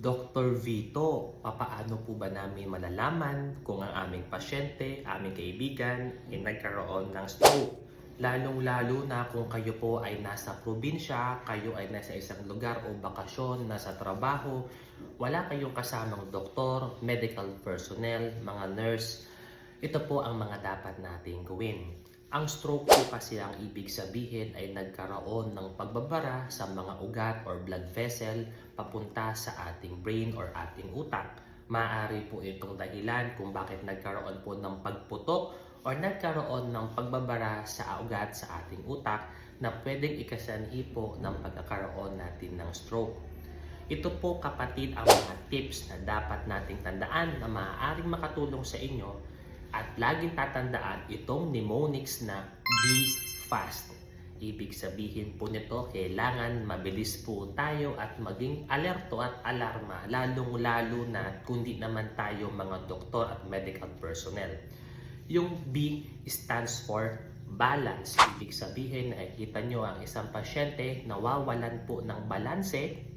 Dr. Vito, papaano po ba namin malalaman kung ang aming pasyente, aming kaibigan, ay nagkaroon ng stroke? Lalong-lalo na kung kayo po ay nasa probinsya, kayo ay nasa isang lugar o bakasyon, nasa trabaho, wala kayong kasamang doktor, medical personnel, mga nurse, ito po ang mga dapat nating gawin. Ang stroke po kasi ang ibig sabihin ay nagkaroon ng pagbabara sa mga ugat or blood vessel papunta sa ating brain or ating utak. Maaari po itong dahilan kung bakit nagkaroon po ng pagputok or nagkaroon ng pagbabara sa ugat sa ating utak na pwedeng ikasanhi po ng pagkakaroon natin ng stroke. Ito po kapatid ang mga tips na dapat nating tandaan na maaaring makatulong sa inyo at laging tatandaan itong mnemonics na be fast. Ibig sabihin po nito, kailangan mabilis po tayo at maging alerto at alarma, lalong-lalo na kundi naman tayo mga doktor at medical personnel. Yung B stands for balance. Ibig sabihin, nakikita nyo ang isang pasyente nawawalan po ng balanse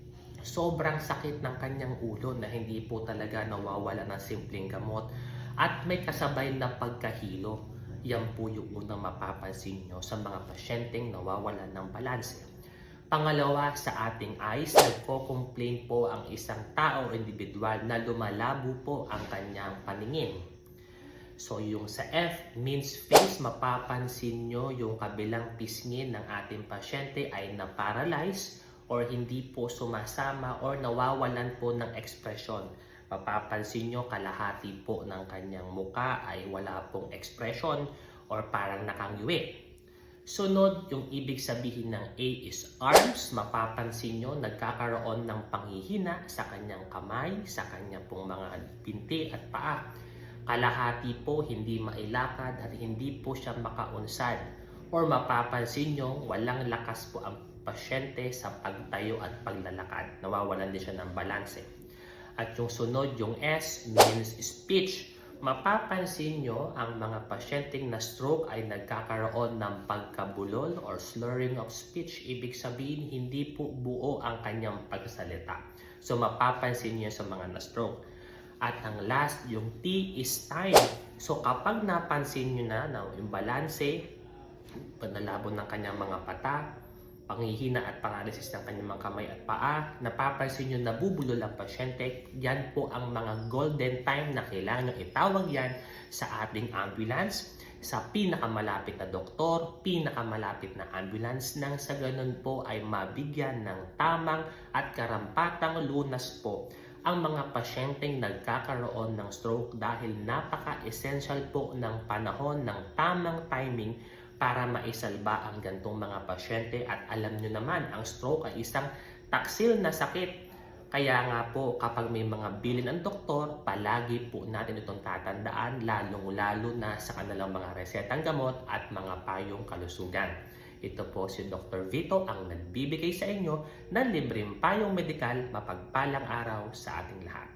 sobrang sakit ng kanyang ulo na hindi po talaga nawawala ng simpleng gamot at may kasabay na pagkahilo. Yan po yung unang mapapansin nyo sa mga pasyenteng nawawalan ng balanse. Pangalawa, sa ating eyes, nagko-complain po ang isang tao o individual na lumalabo po ang kanyang paningin. So yung sa F means face, mapapansin nyo yung kabilang pisngi ng ating pasyente ay na-paralyze or hindi po sumasama or nawawalan po ng ekspresyon. Mapapansin nyo kalahati po ng kanyang muka ay wala pong ekspresyon or parang nakangiwi. Sunod, yung ibig sabihin ng A is arms. Mapapansin nyo, nagkakaroon ng panghihina sa kanyang kamay, sa kanyang pong mga binti at paa. Kalahati po hindi mailakad at hindi po siya makaunsad. Or mapapansin nyo, walang lakas po ang pasyente sa pagtayo at paglalakad. Nawawalan din siya ng balanse. At yung sunod, yung S means speech. Mapapansin nyo ang mga pasyenteng na stroke ay nagkakaroon ng pagkabulol or slurring of speech. Ibig sabihin, hindi po buo ang kanyang pagsalita. So mapapansin nyo sa mga na stroke. At ang last, yung T is time. So kapag napansin nyo na na yung balanse, panalabo ng kanyang mga pata, panghihina at paralysis ng kanyang mga kamay at paa, napapansin nyo nabubulol ang pasyente, yan po ang mga golden time na kailangan nyo itawag yan sa ating ambulance, sa pinakamalapit na doktor, pinakamalapit na ambulance nang sa ganun po ay mabigyan ng tamang at karampatang lunas po ang mga pasyenteng nagkakaroon ng stroke dahil napaka-essential po ng panahon ng tamang timing para maisalba ang gantong mga pasyente at alam nyo naman ang stroke ay isang taksil na sakit kaya nga po kapag may mga bilin ang doktor palagi po natin itong tatandaan lalong lalo na sa kanilang mga resetang gamot at mga payong kalusugan ito po si Dr. Vito ang nagbibigay sa inyo ng libreng payong medikal mapagpalang araw sa ating lahat